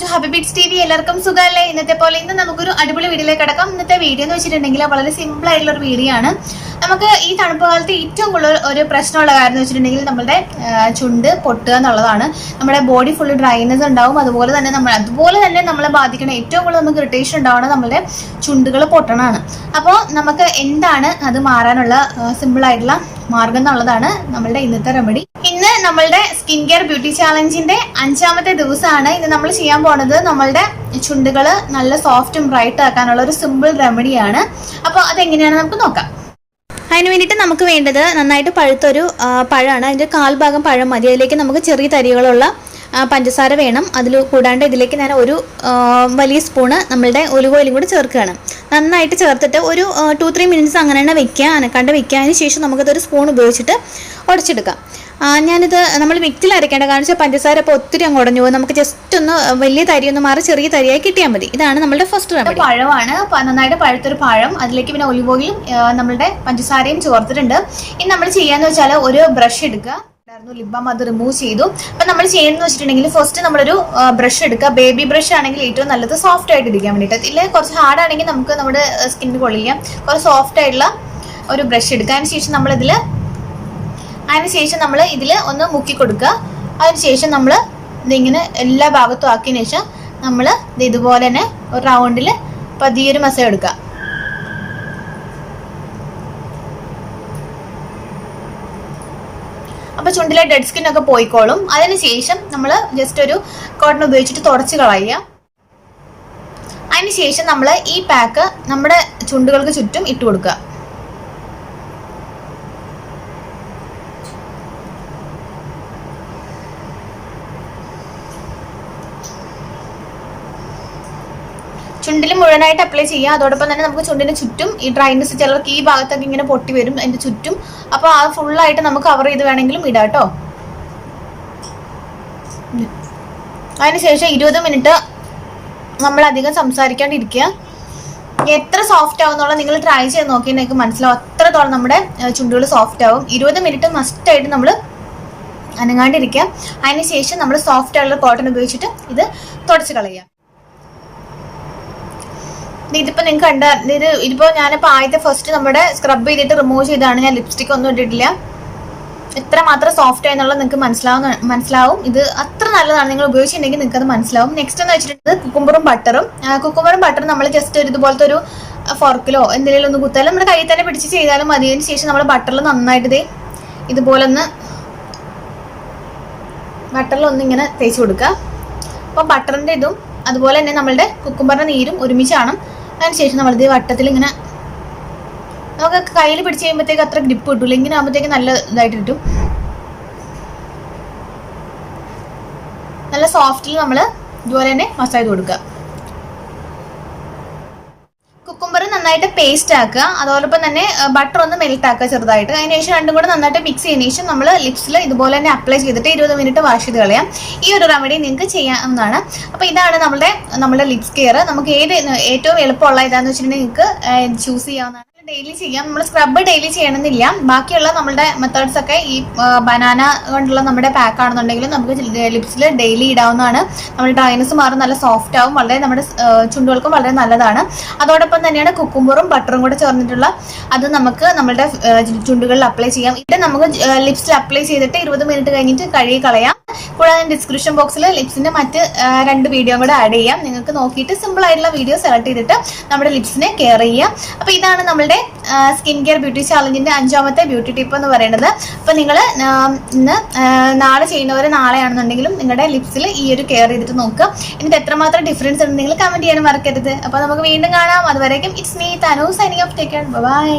To hubby bits T V എല്ലാവർക്കും സുഖമല്ലേ? ഇന്നത്തെ പോലെ ഇന്ന് നമുക്കൊരു അടിപൊളി വീഡിയോയിലേക്ക് കിടക്കാം. ഇന്നത്തെ വീഡിയോ എന്ന് വെച്ചിട്ടുണ്ടെങ്കിൽ വളരെ സിമ്പിൾ ആയിട്ടുള്ള ഒരു വീഡിയോ ആണ്. നമുക്ക് ഈ തണുപ്പ് കാലത്ത് ഏറ്റവും കൂടുതൽ ഒരു പ്രശ്നമുള്ള കാര്യം എന്ന് വെച്ചിട്ടുണ്ടെങ്കിൽ നമ്മുടെ ചുണ്ട് പൊട്ടുക എന്നുള്ളതാണ്. നമ്മുടെ ബോഡി ഫുൾ ഡ്രൈനസ് ഉണ്ടാവും. അതുപോലെ തന്നെ നമ്മൾ അതുപോലെ തന്നെ നമ്മളെ ബാധിക്കുന്ന ഏറ്റവും കൂടുതൽ നമുക്ക് ഇറിറ്റേഷൻ ഉണ്ടാവുന്നത് നമ്മുടെ ചുണ്ടുകൾ പൊട്ടണമാണ് അപ്പോൾ നമുക്ക് എന്താണ് അത് മാറാനുള്ള സിമ്പിൾ ആയിട്ടുള്ള മാർഗം എന്നുള്ളതാണ് നമ്മളുടെ ഇന്നത്തെ റെമഡി ഇന്ന് നമ്മളുടെ സ്കിൻ കെയർ ബ്യൂട്ടി ചാലഞ്ചിന്റെ അഞ്ചാമത്തെ ദിവസമാണ്. ഇന്ന് നമ്മൾ ചെയ്യാൻ പോണത് നമ്മളുടെ ചുണ്ടുകൾ നല്ല സോഫ്റ്റും ബ്രൈറ്റ് ആക്കാനുള്ള ഒരു സിമ്പിൾ റെമഡിയാണ് അപ്പോൾ അതെങ്ങനെയാണ് നമുക്ക് നോക്കാം. അതിന് വേണ്ടിയിട്ട് നമുക്ക് വേണ്ടത് നന്നായിട്ട് പഴുത്തൊരു പഴമാണ് അതിന്റെ കാൽഭാഗം പഴം മതി. അതിലേക്ക് നമുക്ക് ചെറിയ തരികളുള്ള പഞ്ചസാര വേണം. അതിൽ കൂടാണ്ട് ഇതിലേക്ക് ഞാൻ ഒരു വലിയ സ്പൂണ് നമ്മളുടെ ഒലിവ് ഓയിലും കൂടി ചേർക്കുകയാണ്. നന്നായിട്ട് ചേർത്തിട്ട് ഒരു ടു ത്രീ മിനിറ്റ്സ് അങ്ങനെ തന്നെ വെക്കുക. അനക്കാണ്ട് വെക്കുക. അതിന് ശേഷം നമുക്കതൊരു സ്പൂൺ ഉപയോഗിച്ചിട്ട് ഉടച്ചെടുക്കാം. ഞാനിത് നമ്മൾ മിക്സിൽ അരയ്ക്കേണ്ട കാരണം വെച്ചാൽ പഞ്ചസാര ഇപ്പോൾ ഒത്തിരി അങ്ങ് ഉടഞ്ഞു പോകും നമുക്ക് ജസ്റ്റ് ഒന്ന് വലിയ തരി ഒന്ന് മാറി ചെറിയ തരിയായി കിട്ടിയാൽ മതി. ഇതാണ് നമ്മുടെ ഫസ്റ്റ് റെമഡി പഴമാണ്. നന്നായിട്ട് പഴുത്തൊരു പഴം. അതിലേക്ക് പിന്നെ ഒലിവോയിലും നമ്മളുടെ പഞ്ചസാരയും ചേർത്തിട്ടുണ്ട്. ഇനി നമ്മൾ ചെയ്യാന്ന് വെച്ചാൽ ഒരു ബ്രഷ് എടുക്കുക. ലിപ് ബാം അത് റിമൂവ് ചെയ്തു. അപ്പൊ നമ്മൾ ചെയ്യുന്നതെന്ന് വെച്ചിട്ടുണ്ടെങ്കിൽ ഫസ്റ്റ് നമ്മളൊരു ബ്രഷ് എടുക്കുക. ബേബി ബ്രഷ് ആണെങ്കിൽ ഏറ്റവും നല്ലത് സോഫ്റ്റ് ആയിട്ട് ഇരിക്കാൻ വേണ്ടിയിട്ട്. ഇല്ലെങ്കിൽ കുറച്ച് ഹാർഡ് ആണെങ്കിൽ നമുക്ക് നമ്മുടെ സ്കിന്നിന് കൊള്ളിക്കാം കുറച്ച് സോഫ്റ്റ് ആയിട്ടുള്ള ഒരു ബ്രഷ് എടുക്കുക. അതിന് ശേഷം നമ്മളിതിൽ അതിന് ശേഷം നമ്മൾ ഇതിൽ ഒന്ന് മുക്കി കൊടുക്കുക. അതിന് ശേഷം നമ്മൾ ഇതിങ്ങനെ എല്ലാ ഭാഗത്തും ആക്കിയതിന് ശേഷം നമ്മൾ ഇത് ഇതുപോലെ തന്നെ ഒരു റൗണ്ടിൽ പതിയൊരു മസാജ് എടുക്കുക. അപ്പൊ ചുണ്ടിലെ ഡെഡ് സ്കിൻ ഒക്കെ പോയിക്കോളും. അതിനുശേഷം നമ്മൾ ജസ്റ്റ് ഒരു കോട്ടൺ ഉപയോഗിച്ചിട്ട് തുടച്ച് കളയുക. അതിനുശേഷം നമ്മൾ ഈ പാക്ക് നമ്മുടെ ചുണ്ടുകൾക്ക് ചുറ്റും ഇട്ട് കൊടുക്കുക. ചുണ്ടിൽ മുഴുവനായിട്ട് അപ്ലൈ ചെയ്യുക അതോടൊപ്പം തന്നെ നമുക്ക് ചുണ്ടിന് ചുറ്റും ഈ ഡ്രൈനസ് ചിലർക്ക് ഈ ഭാഗത്തൊക്കെ ഇങ്ങനെ പൊട്ടി വരും അതിന്റെ ചുറ്റും. അപ്പോൾ ആ ഫുള്ളായിട്ട് നമുക്ക് കവർ ചെയ്ത് വേണമെങ്കിലും ഇടാം കേട്ടോ. അതിനുശേഷം ഇരുപത് മിനിറ്റ് നമ്മൾ അധികം സംസാരിക്കാണ്ടിരിക്കുക. എത്ര സോഫ്റ്റ് ആവുന്നുള്ള നിങ്ങൾ ട്രൈ ചെയ്ത് നോക്കി നിങ്ങൾക്ക് മനസ്സിലാവും. അത്രത്തോളം നമ്മുടെ ചുണ്ടുകൾ സോഫ്റ്റ് ആവും. ഇരുപത് മിനിറ്റ് മസ്റ്റായിട്ട് നമ്മൾ അനങ്ങാണ്ടിരിക്കുക. അതിനുശേഷം നമ്മൾ സോഫ്റ്റ് ആയിട്ടുള്ള കോട്ടൺ ഉപയോഗിച്ചിട്ട് ഇത് തുടച്ച് കളയുക. ഇതിപ്പോ നിങ്ങൾക്ക് കണ്ട ഇത് ഇതിപ്പോ ഞാനിപ്പോ ആദ്യത്തെ ഫസ്റ്റ് നമ്മുടെ സ്ക്രബ് ചെയ്തിട്ട് റിമൂവ് ചെയ്താണ് ഞാൻ ലിപ്സ്റ്റിക് ഒന്നും ഇട്ടിട്ടില്ല. ഇത്ര മാത്രം സോഫ്റ്റ് ആയെന്നുള്ളത് നിങ്ങൾക്ക് മനസ്സിലാവുന്ന മനസ്സിലാവും. ഇത് അത്ര നല്ലതാണ്. നിങ്ങൾ ഉപയോഗിച്ചിട്ടുണ്ടെങ്കിൽ നിങ്ങൾക്ക് അത് മനസ്സിലാവും. നെക്സ്റ്റ് എന്ന് വെച്ചിട്ടുണ്ടെങ്കിൽ കുക്കുമ്പറും ബട്ടറും കുക്കുമ്പറും ബട്ടറും നമ്മൾ ജസ്റ്റ് ഒരു ഇതുപോലത്തെ ഒരു ഫോർക്കിലോ എന്തെങ്കിലും ഒന്ന് കുത്താലും നമ്മുടെ കയ്യിൽ തന്നെ പിടിച്ച് ചെയ്താലും മതി. അതിന് ശേഷം നമ്മൾ ബട്ടറിൽ നന്നായിട്ട് ഇതേ ഇതുപോലെ ഒന്ന് ബട്ടറിൽ ഒന്ന് ഇങ്ങനെ തേച്ച് കൊടുക്കുക. അപ്പോൾ ബട്ടറിന്റെ ഇതും അതുപോലെ തന്നെ നമ്മളുടെ കുക്കുംബറിന്റെ നീരും ഒരുമിച്ചാണ് അതിനുശേഷം നമ്മളിത് വട്ടത്തിൽ ഇങ്ങനെ നമുക്ക് കയ്യിൽ പിടിച്ച് കഴിയുമ്പോഴത്തേക്ക് അത്ര ഗ്രിപ്പ് കിട്ടില്ല ഇങ്ങനെ ആകുമ്പോഴത്തേക്ക് നല്ല ഇതായിട്ട് കിട്ടും. നല്ല സോഫ്റ്റിൽ നമ്മൾ ഇതുപോലെ തന്നെ മസാജ് കൊടുക്കുക. നന്നായിട്ട് പേസ്റ്റ് ആക്കുക. അതോടൊപ്പം തന്നെ ബട്ടർ ഒന്ന് മെൽറ്റ് ആക്കുക ചെറുതായിട്ട്. അതിനുശേഷം രണ്ടും കൂടെ നന്നായിട്ട് മിക്സ് ചെയ്യുന്ന ശേഷം നമ്മൾ ലിപ്സിൽ ഇതുപോലെ തന്നെ അപ്ലൈ ചെയ്തിട്ട് ഇരുപത് മിനിറ്റ് വാഷ് ചെയ്ത് കളയാം. ഈ ഒരു റെമഡി നിങ്ങൾക്ക് ചെയ്യാവുന്നതാണ്. അപ്പോൾ ഇതാണ് നമ്മുടെ നമ്മുടെ ലിപ്സ് കെയർ നമുക്ക് ഏത് ഏറ്റവും എളുപ്പമുള്ള ഇതാണെന്ന് വെച്ചിട്ടുണ്ടെങ്കിൽ നിങ്ങൾക്ക് ചൂസ് ചെയ്യാവുന്നതാണ്. ഡെയിലി ചെയ്യാം. നമ്മൾ സ്ക്രബ് ഡെയിലി ചെയ്യണമെന്നില്ല. ബാക്കിയുള്ള നമ്മുടെ മെത്തേഡ്സ് ഒക്കെ ഈ ബനാന കൊണ്ടുള്ള നമ്മുടെ പാക്ക് ആണെന്നുണ്ടെങ്കിലും നമുക്ക് ലിപ്സിൽ ഡെയിലി ഇടാവുന്നതാണ്. നമ്മുടെ ഡ്രൈനസ് മാറും നല്ല സോഫ്റ്റ് ആവും വളരെ നമ്മുടെ ചുണ്ടുകൾക്കും വളരെ നല്ലതാണ്. അതോടൊപ്പം തന്നെയാണ് കുക്കുംബറും ബട്ടറും കൂടെ ചേർന്നിട്ടുള്ള അത് നമുക്ക് നമ്മുടെ ചുണ്ടുകളിൽ അപ്ലൈ ചെയ്യാം. ഇത് നമുക്ക് ലിപ്സിൽ അപ്ലൈ ചെയ്തിട്ട് ഇരുപത് മിനിറ്റ് കഴിഞ്ഞിട്ട് കഴുകി കളയാം. കൂടാതെ ഡിസ്ക്രിപ്ഷൻ ബോക്സിൽ ലിപ്സിന്റെ മറ്റ് രണ്ട് വീഡിയോ കൂടെ ആഡ് ചെയ്യാം. നിങ്ങൾക്ക് നോക്കിയിട്ട് സിമ്പിൾ ആയിട്ടുള്ള വീഡിയോ സെലക്ട് ചെയ്തിട്ട് നമ്മുടെ ലിപ്സിനെ കെയർ ചെയ്യാം. അപ്പോൾ ഇതാണ് നമ്മുടെ സ്കിൻ കെയർ ബ്യൂട്ടി ചാലഞ്ചിന്റെ അഞ്ചാമത്തെ ബ്യൂട്ടി ടിപ്പ് എന്ന് പറയുന്നത്. അപ്പോൾ നിങ്ങൾ ഇന്ന് നാളെ ചെയ്യുന്നവർ നാളെയാണെന്നുണ്ടെങ്കിലും നിങ്ങളുടെ ലിപ്സിൽ ഈ ഒരു കെയർ ചെയ്തിട്ട് നോക്കുക. എന്നിട്ട് എത്രമാത്രം ഡിഫറൻസ് ഉണ്ടെന്ന് നിങ്ങൾ കമന്റ് ചെയ്യാനും മറക്കരുത്. അപ്പോൾ നമുക്ക് വീണ്ടും കാണാം. അതുവരേക്കും it's me Tanu signing off take bye